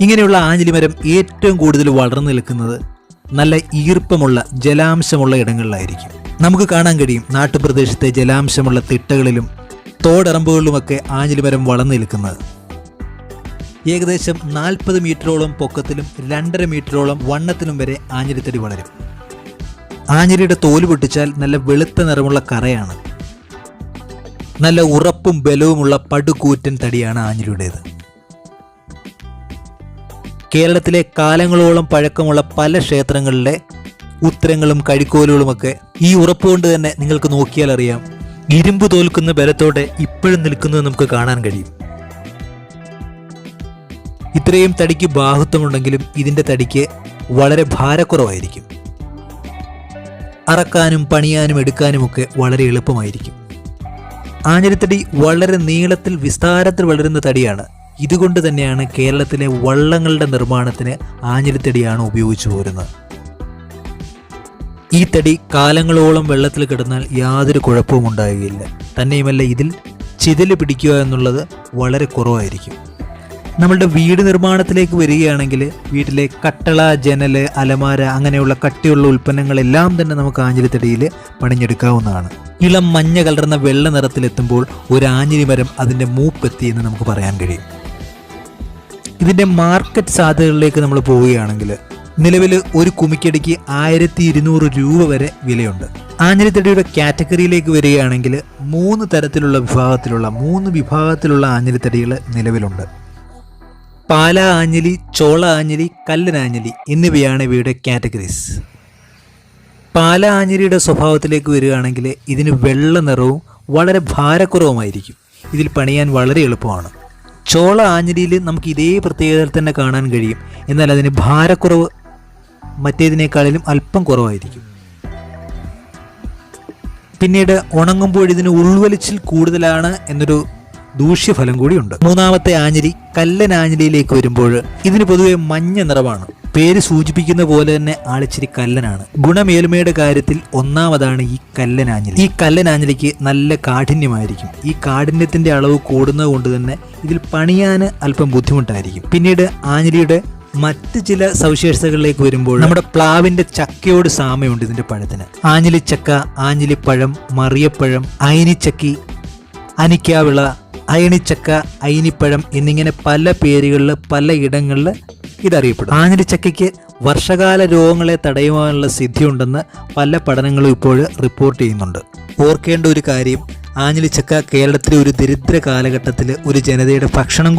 ഇങ്ങനെയുള്ള ആഞ്ഞിലിമരം ഏറ്റവും കൂടുതൽ വളർന്നു നിൽക്കുന്നത് നല്ല ഈർപ്പമുള്ള ജലാംശമുള്ള ഇടങ്ങളിലായിരിക്കും. നമുക്ക് കാണാൻ കഴിയും നാട്ടുപ്രദേശത്തെ ജലാംശമുള്ള തിട്ടകളിലും തോടറമ്പുകളിലുമൊക്കെ ആഞ്ഞിലി മരം വളർന്നു നിൽക്കുന്നത്. ഏകദേശം നാൽപ്പത് മീറ്ററോളം പൊക്കത്തിലും രണ്ടര മീറ്ററോളം വണ്ണത്തിലും വരെ ആഞ്ഞിലിത്തടി വളരും. ആഞ്ഞിലിയുടെ തോൽ പൊട്ടിച്ചാൽ നല്ല വെളുത്ത നിറമുള്ള കറയാണ്. നല്ല ഉറപ്പും ബലവുമുള്ള പടുകൂറ്റൻ തടിയാണ് ആഞ്ഞിലിയുടേത്. കേരളത്തിലെ കാലങ്ങളോളം പഴക്കമുള്ള പല ക്ഷേത്രങ്ങളിലെ ഉത്തരങ്ങളും കഴിക്കോലുകളുമൊക്കെ ഈ ഉറപ്പുകൊണ്ട് തന്നെ നിങ്ങൾക്ക് നോക്കിയാൽ അറിയാം. ഇരുമ്പ് തോൽക്കുന്ന ബലത്തോടെ ഇപ്പോഴും നിൽക്കുന്നത് നമുക്ക് കാണാൻ കഴിയും. ഇത്രയും തടിക്ക് ബാഹുത്വമുണ്ടെങ്കിലും ഇതിന്റെ തടിക്ക് വളരെ ഭാരക്കുറവായിരിക്കും. അറക്കാനും പണിയാനും എടുക്കാനുമൊക്കെ വളരെ എളുപ്പമായിരിക്കും. ആഞ്ഞിലിത്തടി വളരെ നീളത്തിൽ വിസ്താരത്തിൽ വളരുന്ന തടിയാണ് ഇതുകൊണ്ട് തന്നെയാണ് കേരളത്തിലെ വള്ളങ്ങളുടെ നിർമ്മാണത്തിന് ആഞ്ഞിലിത്തടിയാണ് ഉപയോഗിച്ചു പോരുന്നത്. ഈ തടി കാലങ്ങളോളം വെള്ളത്തിൽ കിടന്നാൽ യാതൊരു കുഴപ്പവും ഉണ്ടാകുകയില്ല തന്നെയുമല്ല ഇതിൽ ചിതൽ പിടിക്കുക എന്നുള്ളത് വളരെ കുറവായിരിക്കും. നമ്മളുടെ വീട് നിർമ്മാണത്തിലേക്ക് വരികയാണെങ്കിൽ വീട്ടിലെ കട്ടള ജനൽ അലമാര അങ്ങനെയുള്ള കട്ടിയുള്ള ഉൽപ്പന്നങ്ങളെല്ലാം തന്നെ നമുക്ക് ആഞ്ഞിലിത്തടിയിൽ പണിഞ്ഞെടുക്കാവുന്നതാണ്. ഇളം മഞ്ഞ കലർന്ന വെള്ള നിറത്തിലെത്തുമ്പോൾ ഒരു ആഞ്ഞിലി മരം അതിന്റെ മൂപ്പെത്തി എന്ന് നമുക്ക് പറയാൻ കഴിയും. ഇതിന്റെ മാർക്കറ്റ് സാധ്യതകളിലേക്ക് നമ്മൾ പോവുകയാണെങ്കിൽ നിലവിൽ ഒരു കുമിക്കടിക്ക് ആയിരത്തി ഇരുന്നൂറ് രൂപ വരെ വിലയുണ്ട്. ആഞ്ഞിലിത്തടിയുടെ കാറ്റഗറിയിലേക്ക് വരികയാണെങ്കിൽ മൂന്ന് തരത്തിലുള്ള വിഭാഗത്തിലുള്ള മൂന്ന് വിഭാഗത്തിലുള്ള ആഞ്ഞിലിത്തടികൾ നിലവിലുണ്ട്. പാല ആഞ്ഞിലി ചോള ആഞ്ഞിലി കല്ലനാഞ്ഞിലി എന്നിവയാണ് ഇവയുടെ കാറ്റഗറീസ്. പാല ആഞ്ഞിലിയുടെ സ്വഭാവത്തിലേക്ക് വരികയാണെങ്കിൽ ഇതിന് വെള്ള നിറവും വളരെ ഭാരക്കുറവുമായിരിക്കും. ഇതിൽ പണിയാൻ വളരെ എളുപ്പമാണ്. ചോള ആഞ്ഞിലിയിൽ നമുക്ക് ഇതേ പ്രത്യേകതയിൽ തന്നെ കാണാൻ കഴിയും. എന്നാൽ അതിന് ഭാരക്കുറവ് മറ്റേതിനേക്കാളിലും അല്പം കുറവായിരിക്കും. പിന്നീട് ഉണങ്ങുമ്പോൾ ഇതിന് ഉൾവലിച്ചിൽ കൂടുതലാണ് എന്നൊരു ദൂഷ്യഫലം കൂടിയുണ്ട്. മൂന്നാമത്തെ ആഞ്ഞിലി കല്ലൻ ആഞ്ഞിലിയിലേക്ക് വരുമ്പോൾ ഇതിന് പൊതുവെ മഞ്ഞ നിറമാണ്. പേര് സൂചിപ്പിക്കുന്ന പോലെ തന്നെ ആളിച്ചിരി കല്ലനാണ്. ഗുണമേൽമയുടെ കാര്യത്തിൽ ഒന്നാമതാണ് ഈ കല്ലനാഞ്ഞലി. ഈ കല്ലനാഞ്ഞലിക്ക് നല്ല കാഠിന്യമായിരിക്കും. ഈ കാഠിന്യത്തിന്റെ അളവ് കൂടുന്നത് കൊണ്ട് തന്നെ ഇതിൽ പണിയാൻ അല്പം ബുദ്ധിമുട്ടായിരിക്കും. പിന്നീട് ആഞ്ഞിലിയുടെ മറ്റ് ചില സവിശേഷതകളിലേക്ക് വരുമ്പോൾ നമ്മുടെ പ്ലാവിന്റെ ചക്കയോട് സാമ്യമുണ്ട് ഇതിന്റെ പഴത്തിന്. ആഞ്ഞിലിച്ചക്ക ആഞ്ഞിലിപ്പഴം മറിയപ്പഴം അയനിച്ചക്കി അനിക്കാവിള അയണിച്ചക്ക അയിനിപ്പഴം എന്നിങ്ങനെ പല പേരുകളിൽ പല ഇടങ്ങളിൽ ഇതറിയപ്പെടും ആഞ്ഞിലിച്ചക്കയ്ക്ക് വർഷകാല രോഗങ്ങളെ തടയുവാനുള്ള സിദ്ധിയുണ്ടെന്ന് പല പഠനങ്ങളും ഇപ്പോൾ റിപ്പോർട്ട് ചെയ്യുന്നുണ്ട്. ഓർക്കേണ്ട ഒരു കാര്യം ആഞ്ഞിലിച്ചക്ക കേരളത്തിലെ ഒരു ദരിദ്ര കാലഘട്ടത്തിൽ ഒരു ജനതയുടെ ഭക്ഷണം